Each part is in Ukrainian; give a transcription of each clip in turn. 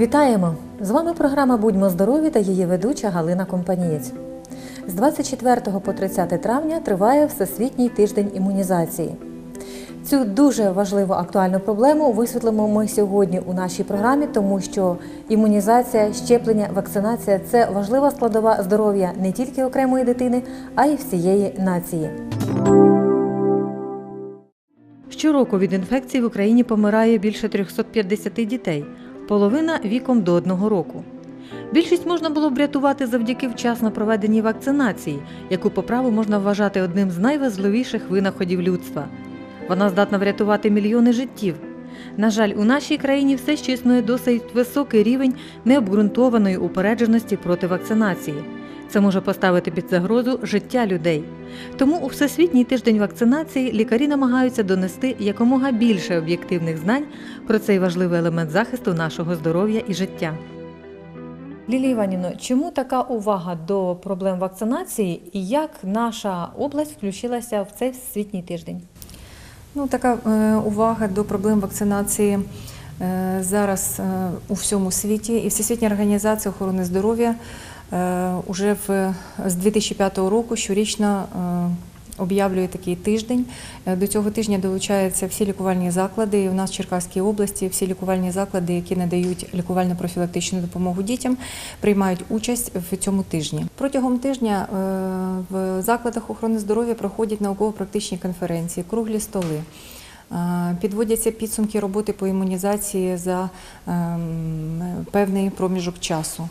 Вітаємо! З вами програма Будьмо здорові та її ведуча Галина Компанієць. З 24 по 30 травня триває Всесвітній тиждень імунізації. Цю дуже важливу актуальну проблему висвітлимо ми сьогодні у нашій програмі, тому що імунізація, щеплення, вакцинація це важлива складова здоров'я не тільки окремої дитини, а й всієї нації. Щороку від інфекції в Україні помирає більше 350 дітей, половина віком до одного року. Більшість можна було б врятувати завдяки вчасно проведеній вакцинації, яку по праву можна вважати одним з найважливіших винаходів людства. Вона здатна врятувати мільйони життів. На жаль, у нашій країні все ще існує досить високий рівень необґрунтованої упередженості проти вакцинації. Це може поставити під загрозу життя людей. Тому у Всесвітній тиждень вакцинації лікарі намагаються донести якомога більше об'єктивних знань про цей важливий елемент захисту нашого здоров'я і життя. Лілія Іванівно, чому така увага до проблем вакцинації і як наша область включилася в цей всесвітній тиждень? Ну, така е, увага до проблем вакцинації е, зараз е, у всьому світі. І Всесвітня організація охорони здоров'я уже в, з 2005 року щорічно е, об'явлює такий тиждень. Е, До цього тижня долучаються всі лікувальні заклади. І у нас в Черкаській області всі лікувальні заклади, які надають лікувально-профілактичну допомогу дітям, приймають участь в цьому тижні. Протягом тижня е, в закладах охорони здоров'я проходять науково-практичні конференції, круглі столи. Е, Підводяться підсумки роботи по імунізації за ем, певний проміжок часу.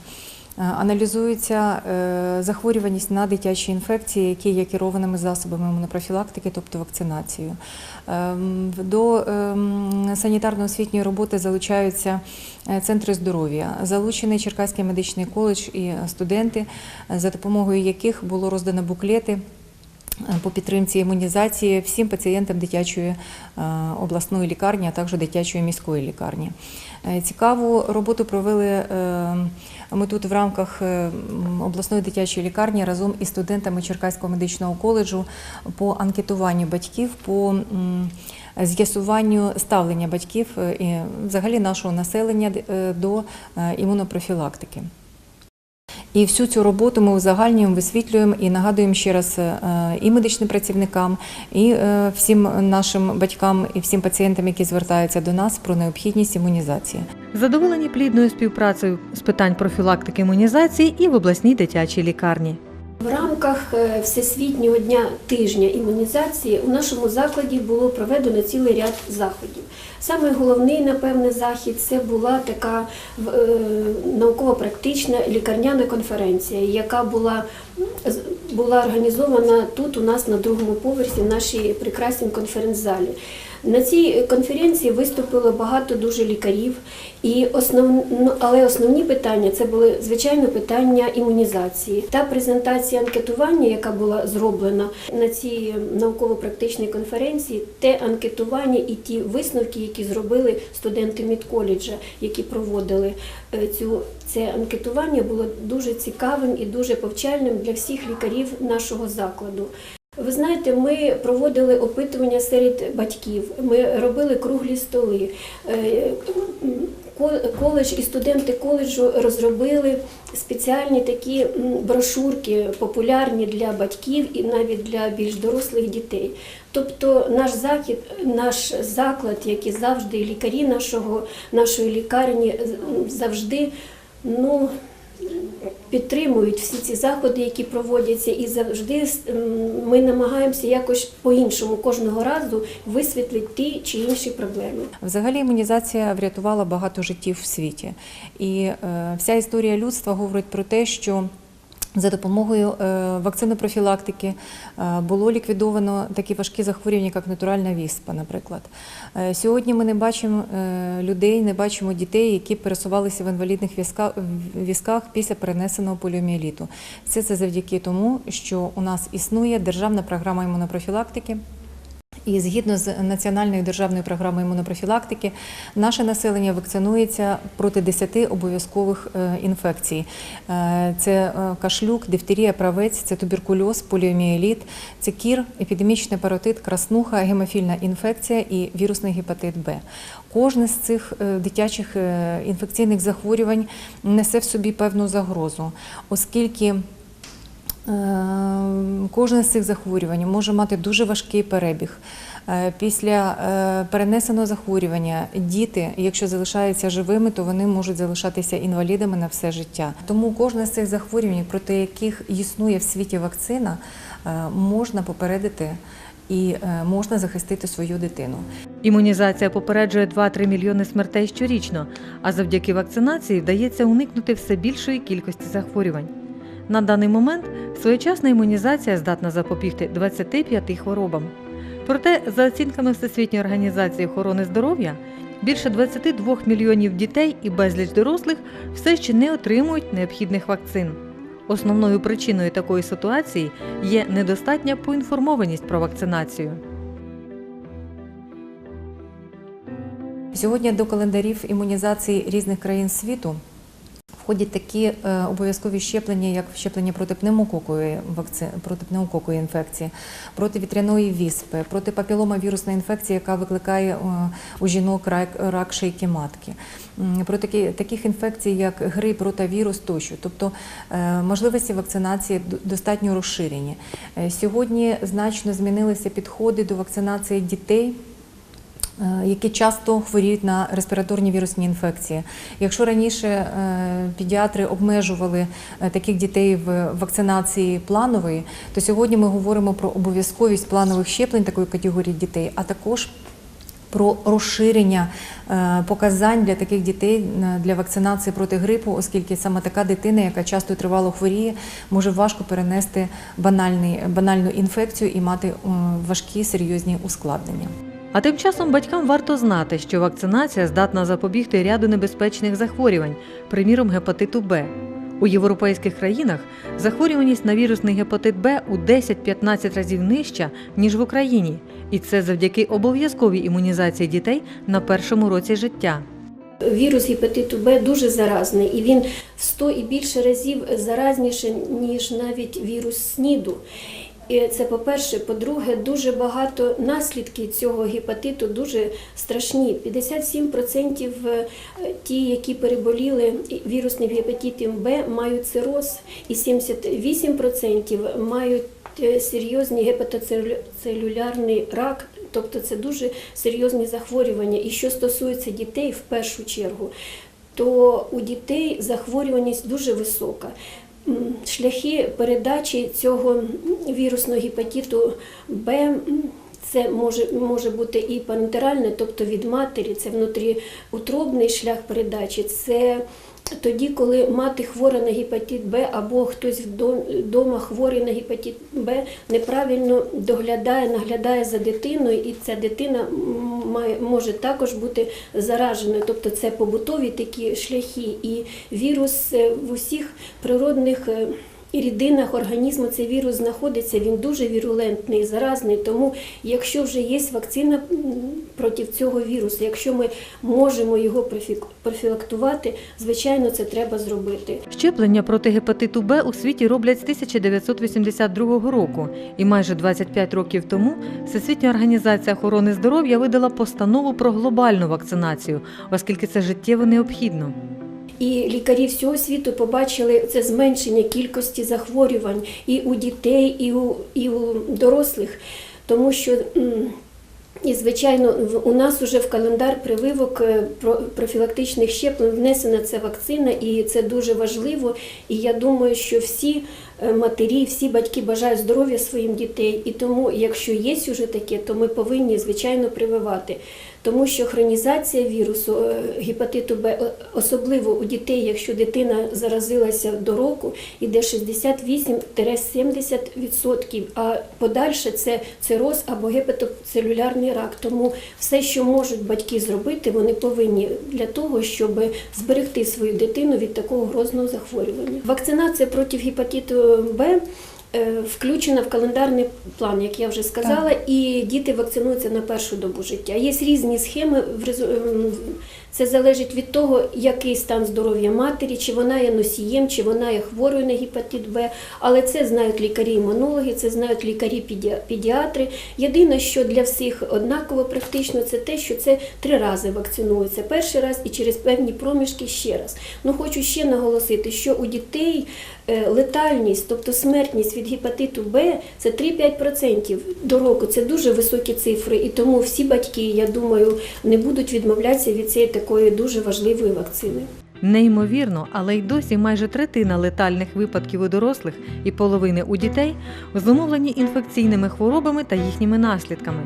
Е, Аналізується е, захворюваність на дитячі інфекції, які є керованими засобами імунопрофілактики, тобто вакцинацією. Ем, До ем, санітарно-освітньої роботи залучаються е, центри здоров'я, залучений Черкаський медичний коледж і студенти, за допомогою яких було роздано буклети по підтримці імунізації всім пацієнтам дитячої е, обласної лікарні, а також дитячої міської лікарні. Е, Цікаву роботу провели е, ми тут в рамках е, обласної дитячої лікарні разом із студентами Черкаського медичного коледжу по анкетуванню батьків, по з'ясуванню ставлення батьків е, і взагалі нашого населення е, до е, імунопрофілактики. І всю цю роботу ми узагальнюємо, висвітлюємо і нагадуємо ще раз е, і медичним працівникам, і е, всім нашим батькам, і всім пацієнтам, які звертаються до нас про необхідність імунізації. Задоволені плідною співпрацею з питань профілактики імунізації і в обласній дитячій лікарні. В рамках е, Всесвітнього дня тижня імунізації у нашому закладі було проведено цілий ряд заходів. Саме головний, напевне, захід це була така е, науково-практична лікарняна конференція, яка була, з- була організована тут у нас на другому поверсі в нашій прекрасній конференц-залі. На цій конференції виступило багато дуже лікарів, і основ... ну, але основні питання це були звичайно питання імунізації. Та презентація анкетування, яка була зроблена на цій науково-практичній конференції, те анкетування і ті висновки, які зробили студенти медколеджа, які проводили е, цю це анкетування, було дуже цікавим і дуже повчальним для всіх лікарів нашого закладу. Ви знаєте, ми проводили опитування серед батьків, ми робили круглі столи. Е, Коледж і студенти коледжу розробили спеціальні такі брошурки, популярні для батьків і навіть для більш дорослих дітей. Тобто наш захід, наш заклад, як і завжди, лікарі нашого, нашої лікарні завжди ну, підтримують всі ці заходи, які проводяться, і завжди ми намагаємося якось по-іншому кожного разу висвітлити ті чи інші проблеми. Взагалі імунізація врятувала багато життів в світі. І е, вся історія людства говорить про те, що за допомогою вакцини вакцинопрофілактики е, було ліквідовано такі важкі захворювання, як натуральна віспа, наприклад. Е, Сьогодні ми не бачимо е, людей, не бачимо дітей, які пересувалися в інвалідних візках після перенесеного поліоміеліту. Все це завдяки тому, що у нас існує державна програма імунопрофілактики. І згідно з національною державною програмою імунопрофілактики, наше населення вакцинується проти 10 обов'язкових е, інфекцій. Е, Це е, кашлюк, дифтерія, правець, це туберкульоз, поліомієліт, це кір, епідемічний паротит, краснуха, гемофільна інфекція і вірусний гепатит Б. Кожне з цих дитячих інфекційних захворювань несе в собі певну загрозу, оскільки Кожне з цих захворювань може мати дуже важкий перебіг. Е, Після е, перенесеного захворювання діти, якщо залишаються живими, то вони можуть залишатися інвалідами на все життя. Тому кожне з цих захворювань, проти яких існує в світі вакцина, е, можна попередити і е, можна захистити свою дитину. Імунізація попереджує 2-3 мільйони смертей щорічно, а завдяки вакцинації вдається уникнути все більшої кількості захворювань. На даний момент своєчасна імунізація здатна запобігти 25 хворобам. Проте, за оцінками Всесвітньої організації охорони здоров'я, більше 22 мільйонів дітей і безліч дорослих все ще не отримують необхідних вакцин. Основною причиною такої ситуації є недостатня поінформованість про вакцинацію. Сьогодні до календарів імунізації різних країн світу входять такі е, обов'язкові щеплення, як щеплення проти пневмококової вакци... проти пневмококової інфекції, проти вітряної віспи, проти папіломавірусної інфекції, яка викликає е, у жінок рак, рак шийки матки, проти таких інфекцій, як грип, ротавірус тощо. Тобто е, можливості вакцинації достатньо розширені. Сьогодні значно змінилися підходи до вакцинації дітей які часто хворіють на респіраторні вірусні інфекції. Якщо раніше е, педіатри обмежували е, таких дітей в вакцинації планової, то сьогодні ми говоримо про обов'язковість планових щеплень такої категорії дітей, а також про розширення е, показань для таких дітей е, для вакцинації проти грипу, оскільки саме така дитина, яка часто тривало хворіє, може важко перенести банальну інфекцію і мати е, важкі серйозні ускладнення. А тим часом батькам варто знати, що вакцинація здатна запобігти ряду небезпечних захворювань, приміром гепатиту Б. У європейських країнах захворюваність на вірусний гепатит Б у 10-15 разів нижча, ніж в Україні, і це завдяки обов'язковій імунізації дітей на першому році життя. Вірус гепатиту Б дуже заразний, і він в 100 і більше разів заразніше, ніж навіть вірус СНІДу. І це по-перше. По-друге, дуже багато наслідків цього гепатиту дуже страшні. 57% ті, які переболіли вірусним гепатитом Б, мають цироз, і 78% мають е, серйозний гепатоцелюлярний рак, тобто це дуже серйозні захворювання. І що стосується дітей, в першу чергу, то у дітей захворюваність дуже висока. Шляхи передачі цього вірусного гепатиту Б це може, може бути і пантеральне, тобто від матері, це внутріутробний шлях передачі. Це тоді, коли мати хвора на гепатит Б або хтось вдома хворий на гепатит Б неправильно доглядає, наглядає за дитиною, і ця дитина має, може також бути зараженою. Тобто це побутові такі шляхи. І вірус е, в усіх природних е, рідинах організму цей вірус знаходиться, він дуже вірулентний, заразний. Тому, якщо вже є вакцина проти цього вірусу, якщо ми можемо його профі- профілактувати, звичайно, це треба зробити. Щеплення проти гепатиту Б у світі роблять з 1982 року, і майже 25 років тому Всесвітня організація охорони здоров'я видала постанову про глобальну вакцинацію, оскільки це життєво необхідно. І лікарі всього світу побачили це зменшення кількості захворювань і у дітей, і у, і у дорослих, тому що. І, звичайно, у нас вже в календар прививок е, профілактичних щеплень внесена ця вакцина, і це дуже важливо. І я думаю, що всі е, матері, всі батьки бажають здоров'я своїм дітей. І тому, якщо є вже таке, то ми повинні звичайно прививати. Тому що хронізація вірусу е, гепатиту Б, особливо у дітей, якщо дитина заразилася до року, іде 68-70%, а подальше це цироз або гепатоцелюлярний рак. Тому все, що можуть батьки зробити, вони повинні для того, щоб зберегти свою дитину від такого грозного захворювання. Вакцинація проти гепатиту Б включена в календарний план, як я вже сказала, і діти вакцинуються на першу добу життя. Є різні схеми. ем, Це залежить від того, який стан здоров'я матері, чи вона є носієм, чи вона є хворою на гепатит Б. Але це знають лікарі-імунологи, це знають лікарі-педіатри. Єдине, що для всіх однаково практично, це те, що це три рази вакцинуються. Перший раз і через певні проміжки ще раз. Ну хочу ще наголосити, що у дітей е, летальність, тобто смертність від гепатиту Б, це 3-5% до року. Це дуже високі цифри, і тому всі батьки, я думаю, не будуть відмовлятися від цієї такої дуже важливої вакцини. Неймовірно, але й досі майже третина летальних випадків у дорослих і половини у дітей зумовлені інфекційними хворобами та їхніми наслідками.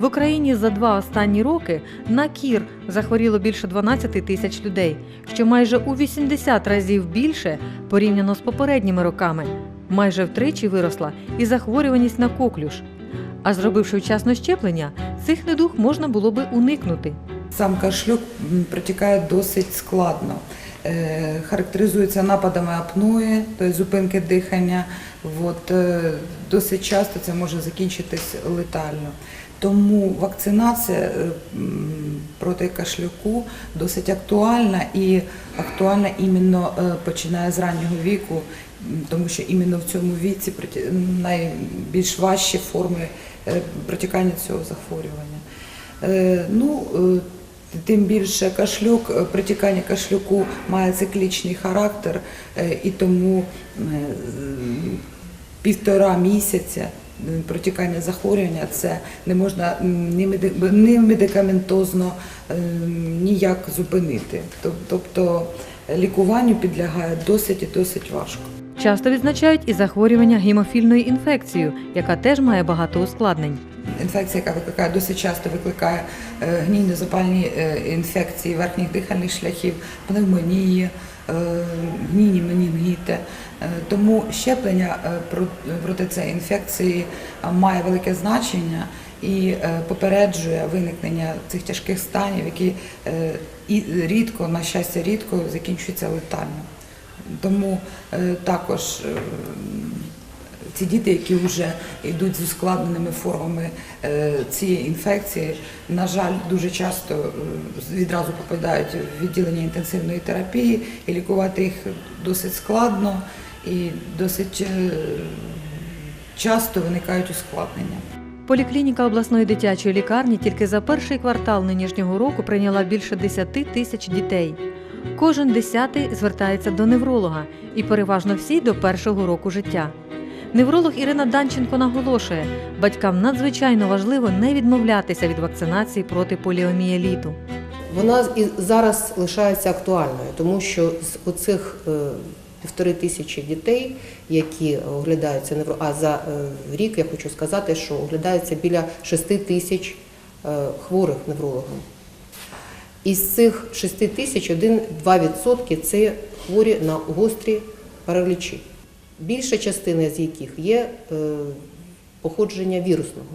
В Україні за два останні роки на кір захворіло більше 12 тисяч людей, що майже у 80 разів більше порівняно з попередніми роками. Майже втричі виросла і захворюваність на коклюш. А зробивши вчасно щеплення, цих недуг можна було би уникнути. Сам кашлюк протікає досить складно. Е, Характеризується нападами апної, тобто зупинки дихання. От, е, досить часто це може закінчитись летально. Тому вакцинація е, проти кашлюку досить актуальна і актуальна іменно е, починає з раннього віку, тому що іменно в цьому віці найбільш важчі форми е, протікання цього захворювання. Ну, тим більше кашлюк, протікання кашлюку має циклічний характер, і тому півтора місяця протікання захворювання це не можна ні медикаментозно е, ніяк зупинити. Тобто лікуванню підлягає досить і досить важко. Часто відзначають і захворювання гемофільною інфекцією, яка теж має багато ускладнень. Інфекція, яка викликає досить часто викликає е, гнійно-запальні е, інфекції верхніх дихальних шляхів, пневмонії, е, гнійні менінгіти. Е, Тому щеплення е, про- проти цієї інфекції е, має велике значення і попереджує виникнення цих тяжких станів, які і рідко, на щастя, рідко закінчуються летально. Тому також ці діти, які вже йдуть з ускладненими формами цієї інфекції, на жаль, дуже часто відразу попадають в відділення інтенсивної терапії, і лікувати їх досить складно і досить е, часто виникають ускладнення. Поліклініка обласної дитячої лікарні тільки за перший квартал нинішнього року прийняла більше 10 тисяч дітей. Кожен десятий звертається до невролога і переважно всі до першого року життя. Невролог Ірина Данченко наголошує, батькам надзвичайно важливо не відмовлятися від вакцинації проти поліомієліту. Вона і зараз лишається актуальною, тому що з оцих е, півтори тисячі дітей, які оглядаються невро, а за е, рік я хочу сказати, що оглядається біля 6 тисяч е, хворих неврологом. Із цих 6 тисяч 1-2% це хворі на гострі паралічі. Більша частина з яких є е, походження вірусного.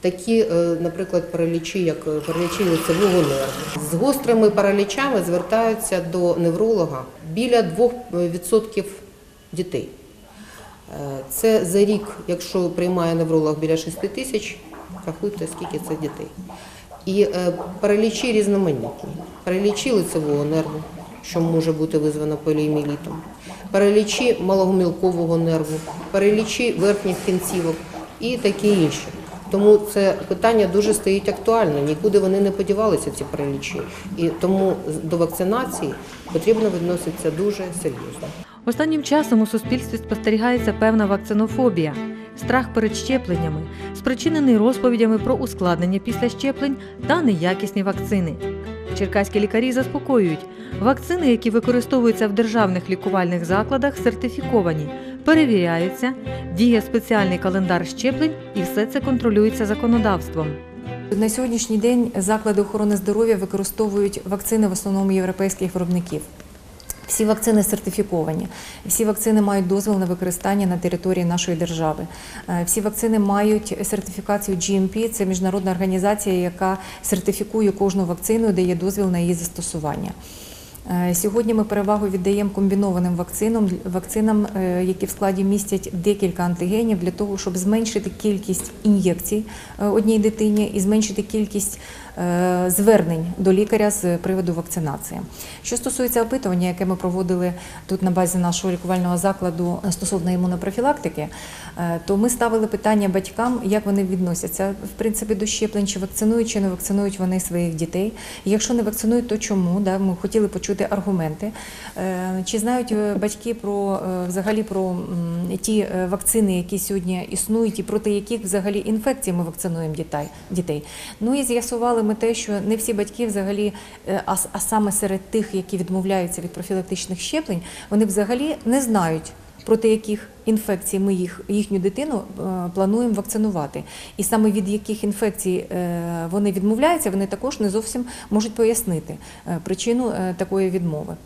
Такі, е, наприклад, паралічі, як паралічі лицевого нерву. З гострими паралічами звертаються до невролога біля 2% дітей. Е, Це за рік, якщо приймає невролог біля 6 тисяч, рахуйте, скільки це дітей. І е, паралічі різноманітні. Паралічі лицевого нерву, що може бути визвано поліоміелітом, паралічі малогомілкового нерву, паралічі верхніх кінцівок і таке інше. Тому це питання дуже стоїть актуально. Нікуди вони не подівалися, ці прилічі, І тому до вакцинації потрібно відноситися дуже серйозно. Останнім часом у суспільстві спостерігається певна вакцинофобія, страх перед щепленнями, спричинений розповідями про ускладнення після щеплень та неякісні вакцини. Черкаські лікарі заспокоюють, вакцини, які використовуються в державних лікувальних закладах, сертифіковані, перевіряються, діє спеціальний календар щеплень і все це контролюється законодавством. На сьогоднішній день заклади охорони здоров'я використовують вакцини в основному європейських виробників. Всі вакцини сертифіковані, всі вакцини мають дозвіл на використання на території нашої держави. Е, Всі вакцини мають сертифікацію GMP, це міжнародна організація, яка сертифікує кожну вакцину, дає дозвіл на її застосування. Е, Сьогодні ми перевагу віддаємо комбінованим вакцинам, вакцинам, е, які в складі містять декілька антигенів для того, щоб зменшити кількість ін'єкцій одній дитині і зменшити кількість звернень до лікаря з приводу вакцинації. Що стосується опитування, яке ми проводили тут на базі нашого лікувального закладу стосовно імунопрофілактики, е, то ми ставили питання батькам, як вони відносяться в принципі до щеплень, чи вакцинують, чи не вакцинують вони своїх дітей. Якщо не вакцинують, то чому? Ми хотіли почути аргументи. Е, Чи знають е, батьки про е, взагалі про ті е, вакцини, які сьогодні існують, і проти яких взагалі інфекцій ми вакцинуємо дітей? Ну і з'ясували ми те, що не всі батьки взагалі, е, а, а саме серед тих, які відмовляються від профілактичних щеплень, вони взагалі не знають. Проти яких інфекцій ми їх їхню дитину е, плануємо вакцинувати, і саме від яких інфекцій е, вони відмовляються, вони також не зовсім можуть пояснити причину такої відмови.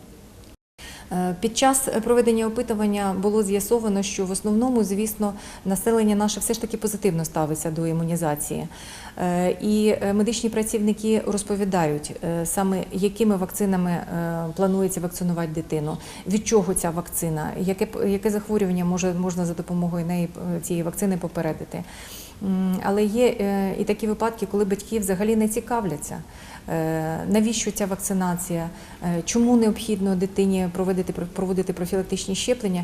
Е, Під час проведення опитування було з'ясовано, що в основному, звісно, населення наше все ж таки позитивно ставиться до імунізації. Е, І е, медичні працівники розповідають саме, якими вакцинами планується вакцинувати дитину, від чого ця вакцина, яке, яке захворювання може, можна за допомогою неї цієї вакцини попередити. Але є е, і такі випадки, коли батьки взагалі не цікавляться, е, навіщо ця вакцинація, е, чому необхідно дитині проводити, проводити профілактичні щеплення,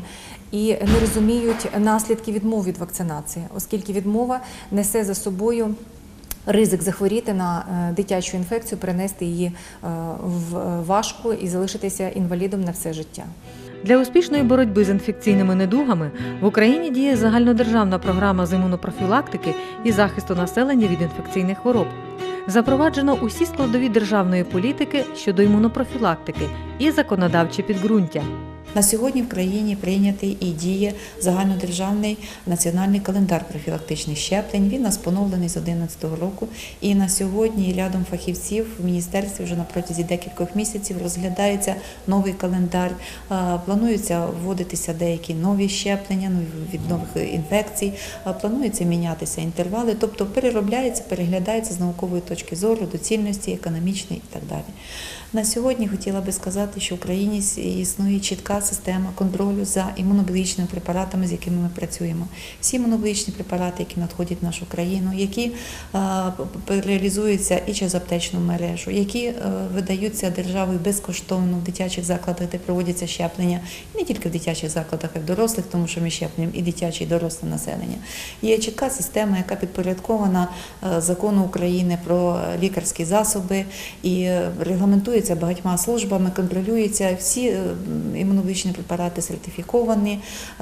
і не розуміють наслідки відмов від вакцинації, оскільки відмова несе за собою. Ризик захворіти на дитячу інфекцію, перенести її в важко і залишитися інвалідом на все життя. Для успішної боротьби з інфекційними недугами в Україні діє загальнодержавна програма з імунопрофілактики і захисту населення від інфекційних хвороб. Запроваджено усі складові державної політики щодо імунопрофілактики і законодавче підґрунтя. На сьогодні в країні прийнятий і діє загальнодержавний національний календар профілактичних щеплень. Він нас поновлений з 2011 року. І на сьогодні рядом фахівців в міністерстві вже на протязі декількох місяців розглядається новий календар. А, Плануються вводитися деякі нові щеплення ну, від нових інфекцій. Планується мінятися інтервали, тобто переробляється, переглядається з наукової точки зору, доцільності, економічної і так далі. На сьогодні хотіла би сказати, що в Україні існує чітка система контролю за імунобіологічними препаратами, з якими ми працюємо. Всі імунобіологічні препарати, які надходять в нашу країну, які п- реалізуються і через аптечну мережу, які е, видаються державою безкоштовно в дитячих закладах, де проводяться щеплення, і не тільки в дитячих закладах, а й в дорослих, тому що ми щеплюємо і дитяче, і доросле населення. Є чітка система, яка підпорядкована е, закону України про лікарські засоби і е, регламентується багатьма службами, контролюється. Всі е, імунологічні препарати сертифіковані,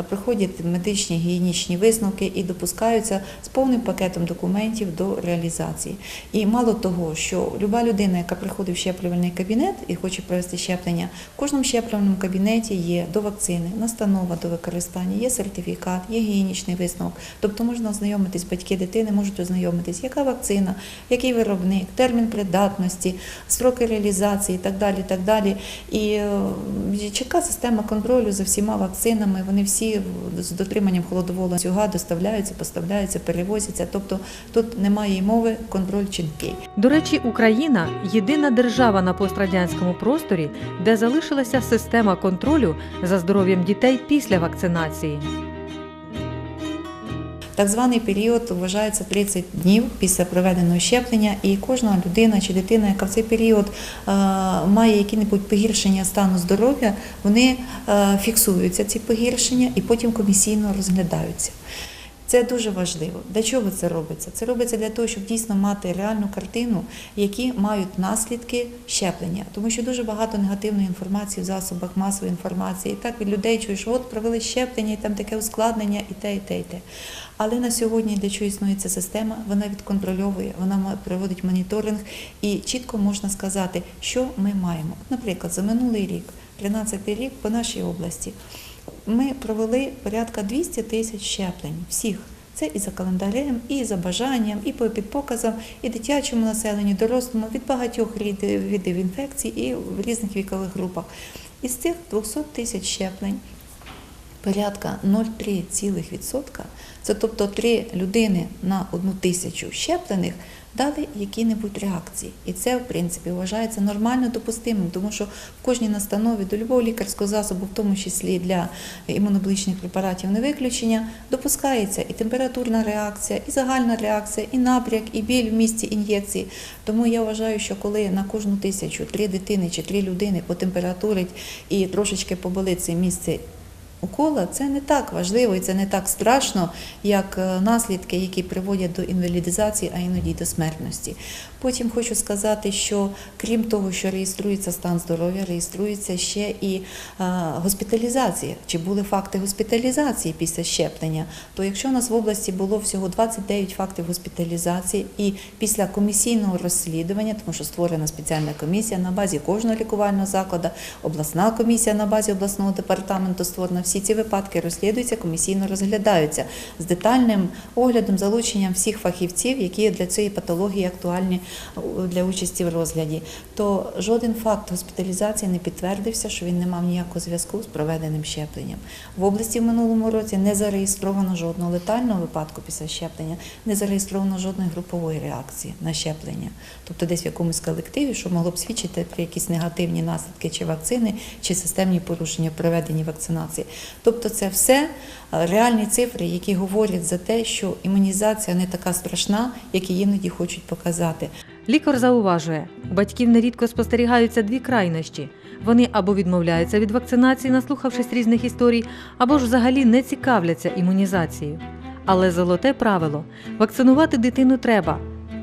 проходять медичні гігієнічні висновки і допускаються з повним пакетом документів до реалізації. І мало того, що люба людина, яка приходить в щеплювальний кабінет і хоче провести щеплення, в кожному щеплювальному кабінеті є до вакцини, настанова до використання, є сертифікат, є гігієнічний висновок. Тобто можна ознайомитись, батьки дитини можуть ознайомитись, яка вакцина, який виробник, термін придатності, строки реалізації і так далі. І так далі. І е, чітка система контролю за всіма вакцинами, вони всі з дотриманням холодового ланцюга доставляються, поставляються, перевозяться. Тобто тут немає й мови, контроль чіткий. До речі, Україна єдина держава на пострадянському просторі, де залишилася система контролю за здоров'ям дітей після вакцинації. Так званий період вважається 30 днів після проведеного щеплення, і кожна людина чи дитина, яка в цей період е, має які-небудь погіршення стану здоров'я, вони е, фіксуються ці погіршення і потім комісійно розглядаються. Це дуже важливо. Для чого це робиться? Це робиться для того, щоб дійсно мати реальну картину, які мають наслідки щеплення. Тому що дуже багато негативної інформації в засобах масової інформації. І так від людей чуєш, що от провели щеплення, і там таке ускладнення, і те, і те, і те. Але на сьогодні для чого існує ця система, вона відконтрольовує, вона проводить моніторинг і чітко можна сказати, що ми маємо. Наприклад, за минулий рік, 13 рік по нашій області, ми провели порядка 200 тисяч щеплень всіх. Це і за календарем, і за бажанням, і по підпоказам, і дитячому населенню, дорослому від багатьох видів інфекцій і в різних вікових групах. Із цих 200 тисяч щеплень порядка 0,3%, це тобто 3 людини на одну тисячу щеплених дали які-небудь реакції. І це, в принципі, вважається нормально допустимим, тому що в кожній настанові до любого лікарського засобу, в тому числі для імуноблічних препаратів, не виключення, допускається і температурна реакція, і загальна реакція, і набряк, і біль в місці ін'єкції. Тому я вважаю, що коли на кожну тисячу три дитини чи три людини потемпературить і трошечки поболить це місце укола, це не так важливо і це не так страшно, як е, наслідки, які приводять до інвалідизації, а іноді до смертності. Потім хочу сказати, що крім того, що реєструється стан здоров'я, реєструється ще і е, госпіталізація. Чи були факти госпіталізації після щеплення? То якщо у нас в області було всього 29 фактів госпіталізації, і після комісійного розслідування, тому що створена спеціальна комісія на базі кожного лікувального закладу, обласна комісія на базі обласного департаменту створена, всі ці випадки розслідуються, комісійно розглядаються з детальним оглядом, залученням всіх фахівців, які для цієї патології актуальні для участі в розгляді. То жоден факт госпіталізації не підтвердився, що він не мав ніякого зв'язку з проведеним щепленням. В області в минулому році не зареєстровано жодного летального випадку після щеплення, не зареєстровано жодної групової реакції на щеплення. Тобто десь в якомусь колективі, що могло б свідчити про якісь негативні наслідки чи вакцини, чи системні порушення в проведенні вакцинації. Тобто це все е, реальні цифри, які говорять за те, що імунізація не така страшна, як її іноді хочуть показати. Лікар зауважує, батьків нерідко спостерігаються дві крайнощі. Вони або відмовляються від вакцинації, наслухавшись різних історій, або ж взагалі не цікавляться імунізацією. Але золоте правило вакцинувати дитину треба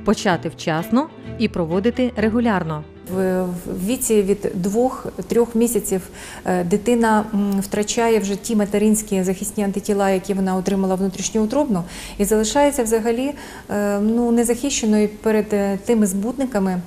почати вчасно і проводити регулярно. В віці від 2-3 місяців е, дитина втрачає вже ті материнські захисні антитіла, які вона отримала внутрішньоутробно, і залишається взагалі е, ну, незахищеною перед е, тими збутниками.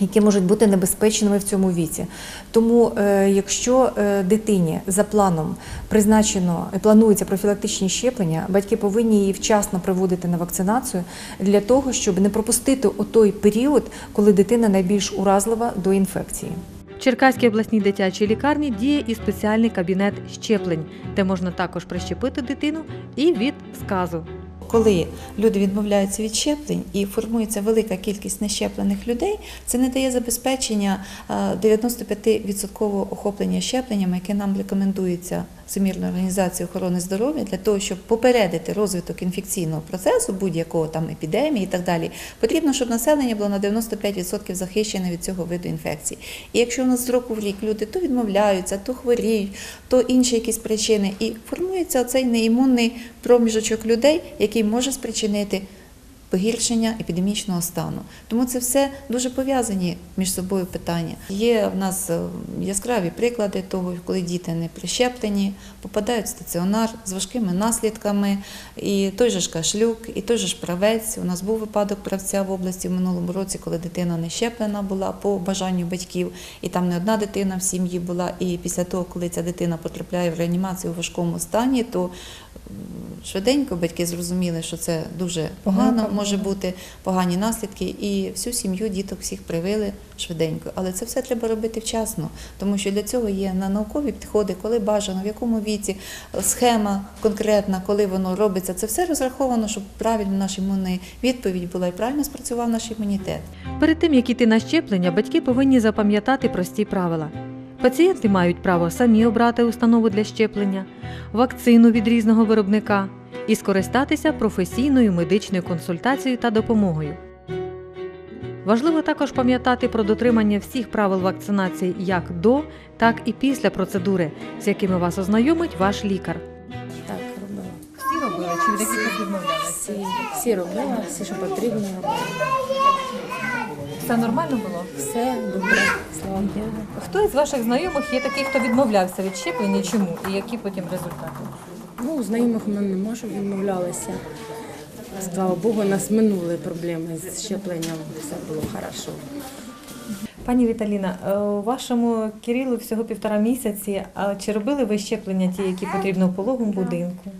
Які можуть бути небезпечними в цьому віці, тому е, якщо е, дитині за планом призначено планується профілактичні щеплення, батьки повинні її вчасно приводити на вакцинацію для того, щоб не пропустити отой період, коли дитина найбільш уразлива до інфекції. В Черкаській обласній дитячій лікарні діє і спеціальний кабінет щеплень, де можна також прищепити дитину і від сказу. Коли люди відмовляються від щеплень і формується велика кількість нещеплених людей, це не дає забезпечення е, 95% охоплення щепленнями, яке нам рекомендується Всемірною організацією охорони здоров'я для того, щоб попередити розвиток інфекційного процесу, будь-якого там епідемії і так далі. Потрібно, щоб населення було на 95% захищене від цього виду інфекції. І якщо у нас з року в рік люди то відмовляються, то хворіють, то інші якісь причини, і формується оцей неімунний проміжочок людей, який може спричинити погіршення епідемічного стану. Тому це все дуже пов'язані між собою питання. Є в нас е, яскраві приклади того, коли діти не прищеплені, попадають в стаціонар з важкими наслідками. І той же ж кашлюк, і той же ж правець. У нас був випадок правця в області в минулому році, коли дитина не щеплена була по бажанню батьків, і там не одна дитина в сім'ї була. І після того, коли ця дитина потрапляє в реанімацію у важкому стані, то швиденько батьки зрозуміли, що це дуже погано, може бути погані наслідки, і всю сім'ю діток всіх привили швиденько. Але це все треба робити вчасно, тому що для цього є на наукові підходи, коли бажано, в якому віці, схема конкретна, коли воно робиться. Це все розраховано, щоб правильно наша імунна відповідь була і правильно спрацював наш імунітет. Перед тим як іти на щеплення, батьки повинні запам'ятати прості правила. Пацієнти мають право самі обрати установу для щеплення, вакцину від різного виробника і скористатися професійною медичною консультацією та допомогою. Важливо також пам'ятати про дотримання всіх правил вакцинації як до, так і після процедури, з якими вас ознайомить ваш лікар. Так, робила. Всі робили чи від яких відмовлялися? Всі, всі робила, всі, що потрібно, робила. Все нормально було? Все добре, слава Богу. Хто із ваших знайомих є такий, хто відмовлявся від щеплення? Чому і які потім результати? Ну, знайомих мене нема, щоб відмовлялися. Слава Богу, у нас минули проблеми з щепленням, все було хорошо. Пані Віталіна, е, у вашому Кирилу всього півтора місяці. А чи робили ви щеплення ті, які потрібно в пологому будинку?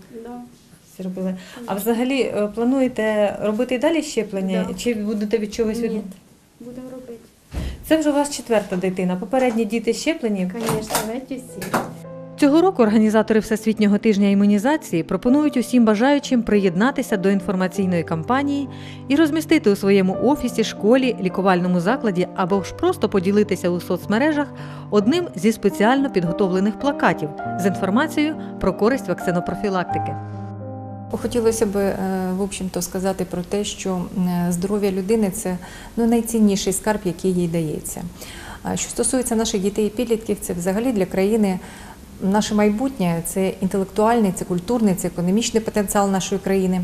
Робили. А взагалі е, плануєте робити і далі щеплення? Чи будете від чогось від... Це вже у вас четверта дитина. Попередні діти щеплені. Звісно, навіть усі. Цього року організатори Всесвітнього тижня імунізації пропонують усім бажаючим приєднатися до інформаційної кампанії і розмістити у своєму офісі, школі, лікувальному закладі або ж просто поділитися у соцмережах одним зі спеціально підготовлених плакатів з інформацією про користь вакцинопрофілактики. Хотілося б е, в общем-то сказати про те, що е, здоров'я людини це ну, найцінніший скарб, який їй дається. Що стосується наших дітей і підлітків, це взагалі для країни наше майбутнє, це інтелектуальний, це культурний, це економічний потенціал нашої країни.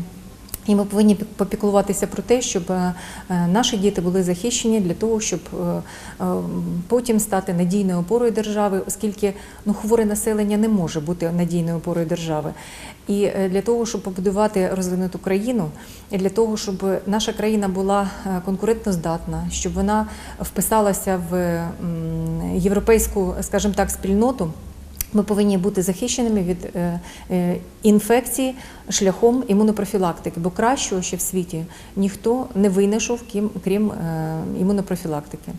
І ми повинні попіклуватися про те, щоб е, наші діти були захищені для того, щоб е, е, потім стати надійною опорою держави, оскільки ну, хворе населення не може бути надійною опорою держави. І для того, щоб побудувати розвинуту країну, і для того, щоб наша країна була конкурентноздатна, щоб вона вписалася в європейську, скажімо так, спільноту. Ми повинні бути захищеними від е, е, інфекції шляхом імунопрофілактики, бо кращого ще в світі ніхто не винайшов, крім, е, імунопрофілактики.